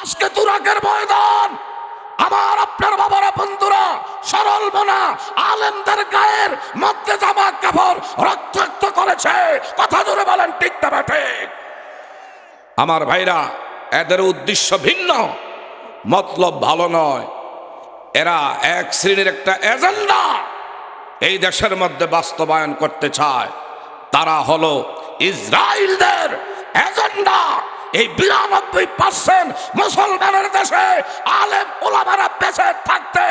আজকে তুরাকের ময়দান। আমার আপনার বাবারা, বন্ধুরা, সরল মনা আলেমদের গায়ের মধ্যে জামা কাপড় রক্তাক্ত করেছে। কথা জোরে বলেন, ঠিক না আমার ভাইরা, এদের উদ্দেশ্য ভিন্ন, মতলব ভালো নয়। এরা এক শ্রেণির একটা এজেন্ডা। এই দেশের মধ্যে বাস্তবায়ন করতে চায়। তারা হলো ইসরায়েলদের এজেন্ডা। এই বিরানব্বই পার্সেন্ট মুসলমানের দেশে আলেম ওলামারা বেঁচে থাকতে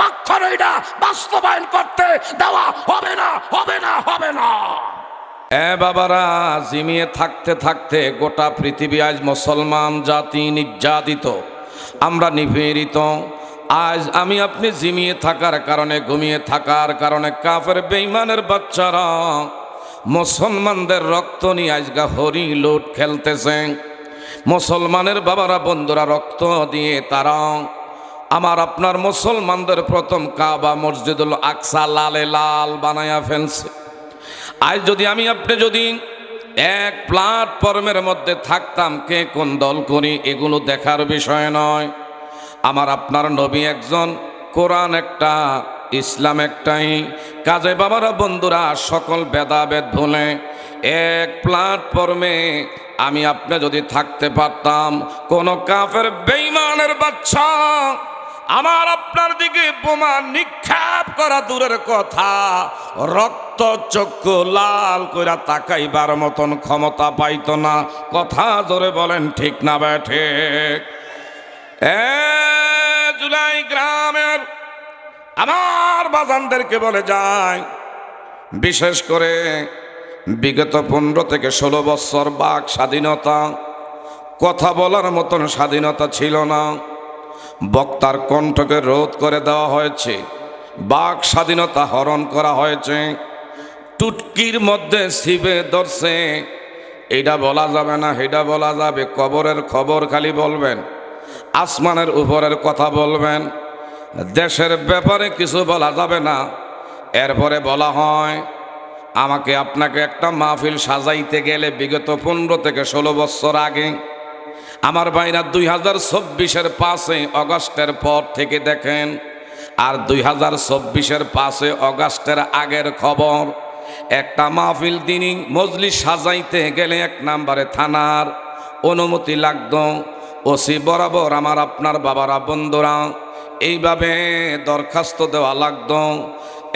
কখনো এটা বাস্তবায়ন করতে দেওয়া হবে না হবে না হবে না। এ বাবারা, জিমিয়ে থাকতে থাকতে গোটা পৃথিবী আজ মুসলমান জাতি নির্যাতিত। আমরা নিপীড়িত। আজ আমি আপনি জিমিয়ে থাকার কারণে, ঘুমিয়ে থাকার কারণে কাফের বেইমানের বাচ্চারা মুসলমানদের রক্ত নিয়ে আজগা হরি লুট খেলতেছে। মুসলমানের বাবারা, বন্ধুরা, রক্ত দিয়ে তারা আমার আপনার মুসলমানদের প্রথম কাবা মসজিদুল আকসা লালে লাল বানায়া ফেলছে। আজ যদি আমি আপনি যদি এক প্ল্যাটফর্মের মধ্যে থাকতাম, কে কোন দল করি, এগুলো দেখার বিষয় নয়। আমার আপনার নবী একজন, কোরআন একটা, ইসলাম একটাই। কাজে বাবারা, বন্ধুরা, সকল ভেদাভেদ ভুলে এক প্ল্যাটফর্মে আমি আপনি যদি থাকতে পারতাম, কোন কাফের বেইমানের বাচ্চা আমার আপনার দিকে বোমা নিক্ষেপ করা দূরের কথা, রক্ত চক্ষু লাল কইরা তাকাইবার মতন ক্ষমতা পাইতো না। কথা ধরে বলেন, ঠিক না ব্যাঠে এ জুলাই গ্রামের আমার বাজানদেরকে বলে যায় বিশেষ করে বিগত পনেরো থেকে ষোলো বৎসর বাক স্বাধীনতা। কথা বলার মতন স্বাধীনতা ছিল না। বক্তার কণ্ঠকে রোধ করে দেওয়া হয়েছে। বাক স্বাধীনতা হরণ করা হয়েছে। টুটকির মধ্যে শিবে ধরছে। এটা বলা যাবে না এটা বলা যাবে। কবরের খবর খালি বলবেন, আসমানের উপরের কথা বলবেন। দেশের ব্যাপারে কিছু বলা যাবে না। এরপরে বলা হয় আমাকে আপনাকে একটা মাহফিল সাজাইতে গেলে বিগত পনেরো থেকে ষোলো বছর আগে আমার ভাইরা দুই হাজার চব্বিশের পাঁচে অগস্টের পর থেকে দেখেন, আর দুই হাজার চব্বিশের পাঁচে অগস্টের আগের খবর, একটা মাহফিল তিনি মজলিস সাজাইতে গেলে এক নাম্বারে থানার অনুমতি লাগত। ওসি বরাবর আমার আপনার বাবারা, বন্ধুরা, এইভাবে দরখাস্ত দেওয়া লাগতো।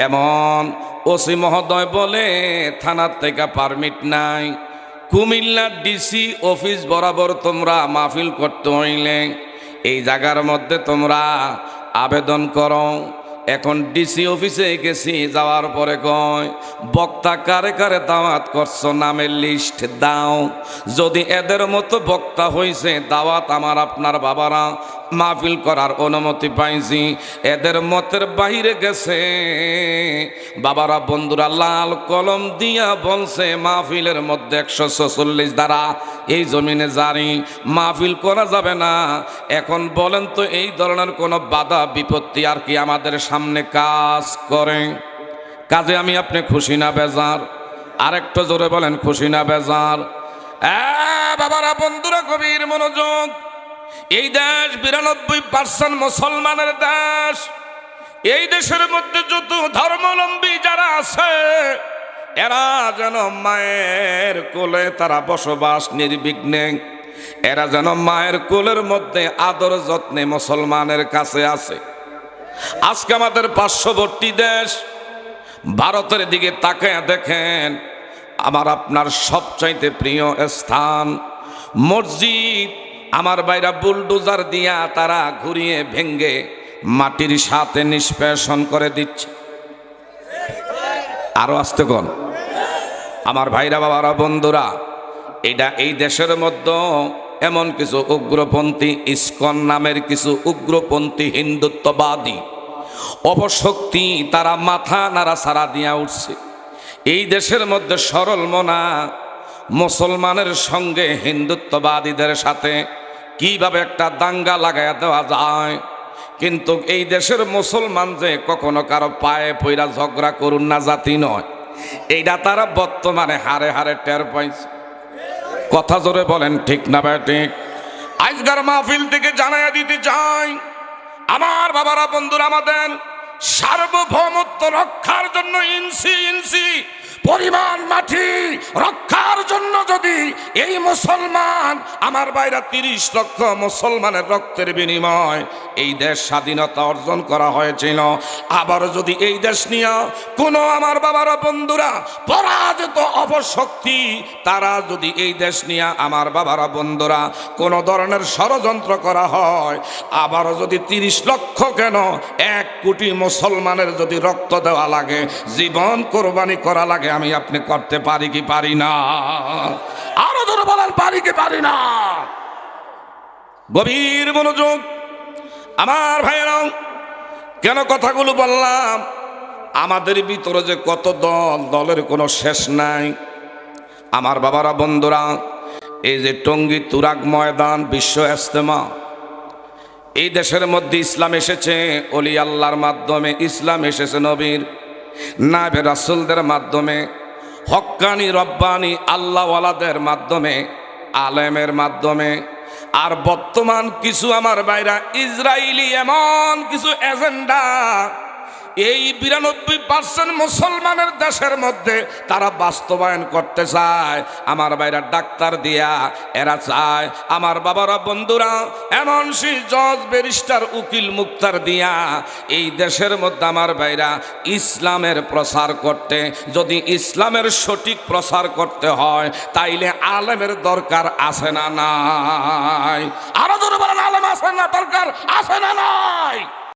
এমন ওসি মহোদয় বলে, থানার থেকে পারমিট নাই। কুমিল্লা ডিসি অফিস বরাবর তোমরা মাহফিল করতে হইলে। এই জায়গার মধ্যে তোমরা আবেদন করো। এখন ডিসি অফিসে গেছি, যাওয়ার পরে কয়, বক্তা কারে কারে দাওয়াত করছ? নামের লিস্ট দাও। যদি এদের মতো বক্তা হয়েছে দাওয়াত আমার আপনার বাবারা মাহফিল করার অনুমতি পাইছি। এদের মতের বাইরে গেছে। বাবারা, বন্ধুরা, লাল কলম দিয়া বলছে, মাহফিলের মধ্যে একশো ছচল্লিশ দ্বারা এই জমিনে জারি, মাহফিল করা যাবে না। এখন বলেন তো, এই ধরনের কোনো বাধা, বিপত্তি আর কি আমাদের সামনে কাজ করে? কাজে আমি আপনি খুশি না, বেজার? আরেকটা জোরে বলেন, খুশি না, বেজার? বাবারা, বন্ধুরা, গভীর মনোযোগ এই দেশ বিরানব্বই পার্সেন্ট মুসলমানের দেশ। এই দেশের মধ্যে যত ধর্মাবলম্বী যারা আছে, এরা যেন মায়ের কোলে তারা বসবাস নির্বিঘ্নে। এরা যেন মায়ের কোলের মধ্যে আদর যত্নে মুসলমানের কাছে আছে। আজকে আমাদের পার্শ্ববর্তী দেশ, ভারতের দিকে তাকায় দেখেন, আমার আপনার সবচাইতে প্রিয় স্থান মসজিদ। আমার বাইরা বুলডোজার দিয়া তারা ঘুরিয়ে ভেঙ্গে মাটির সাথে নিষ্পেষণ করে দিচ্ছে। আরও আসতে কোন আমার ভাইরা বাবারা, বন্ধুরা, এটা এই দেশের মধ্যে এমন কিছু উগ্রপন্থী, ইস্কন নামের কিছু উগ্রপন্থী হিন্দুত্ববাদী অপশক্তি তারা মাথা নাড়া সারা দিয়া উঠছে। এই দেশের মধ্যে সরল মনা মুসলমানের সঙ্গে হিন্দুত্ববাদীদের সাথে কীভাবে একটা দাঙ্গা লাগাইয়া দেওয়া যায়? কিন্তু এই দেশের মুসলমান যে কখনো কারও পায়ে পইরা ঝগড়া করুন না, জাতি নয়। এইটা তারা বর্তমানে হারে হারে টের পাইছে। কথা জোরে বলেন, ঠিক না ভাই, ঠিক? আজকের মাহফিল থেকে জানাইয়া দিতে চাই, আমার বাবারা, বন্ধুরা, আমাদের সার্বভৌমত্ব রক্ষার জন্য ইনসি ইনসি পরিমাণ মাটি রক্ষার জন্য যদি এই মুসলমান আমার বাইরে তিরিশ লক্ষ মুসলমানের রক্তের বিনিময় এই দেশ স্বাধীনতা অর্জন করা হয়েছিল। আবার যদি এই দেশ নিয়ে কোনো আমার বাবারা বন্ধুরা পরাজিত অপশক্তি, তারা যদি এই দেশ নিয়ে আমার বাবারা বন্ধুরা কোনো ধরনের ষড়যন্ত্র করা হয় আবারও যদি তিরিশ লক্ষ কেন এক কোটি মুসলমানের যদি রক্ত দেওয়া লাগে, জীবন কোরবানি করা লাগে, আমি আপনি করতে পারি কি পারি না? আরও ধরে বলেন, পারি কি পারি না? গভীর মনোযোগ আমার ভাইয়েরা কেন কথাগুলো বললাম? আমাদের ভিতরে যে কত দল, দলের কোনো শেষ নাই। আমার বাবারা, বন্ধুরা, এই যে টঙ্গী তুরাগ ময়দান, বিশ্ব ইস্তেমা এই দেশের মধ্যে ইসলাম এসেছে, অলি আল্লাহর মাধ্যমে ইসলাম এসেছে নবীর নাবে রাসুলদের মাধ্যমে হক্কানি রব্বানি আল্লাহওয়ালাদের মাধ্যমে, আলেমের মাধ্যমে আর বর্তমান কিছু আমার বাইরা ইসরায়েলি এমন কিছু এজেন্ডা এই বিরানব্বই পার্সেন্ট মুসলমানের দেশের মধ্যে তারা বাস্তবায়ন করতে চায়। আমার বাইরা ডাক্তার দিয়া, এরা চায়। আমার বাবারা, বন্ধুরা, এমন সেই জজ, ব্যারিস্টার, উকিল, মুক্তার দিয়া এই দেশের মধ্যে আমার বাইরা ইসলামের প্রসার করতে, যদি ইসলামের সঠিক প্রসার করতে হয়, তাইলে আলেমের দরকার আছে না নাই? আরও জোরে বলেন, আলেম আছে না, দরকার আছে না নাই?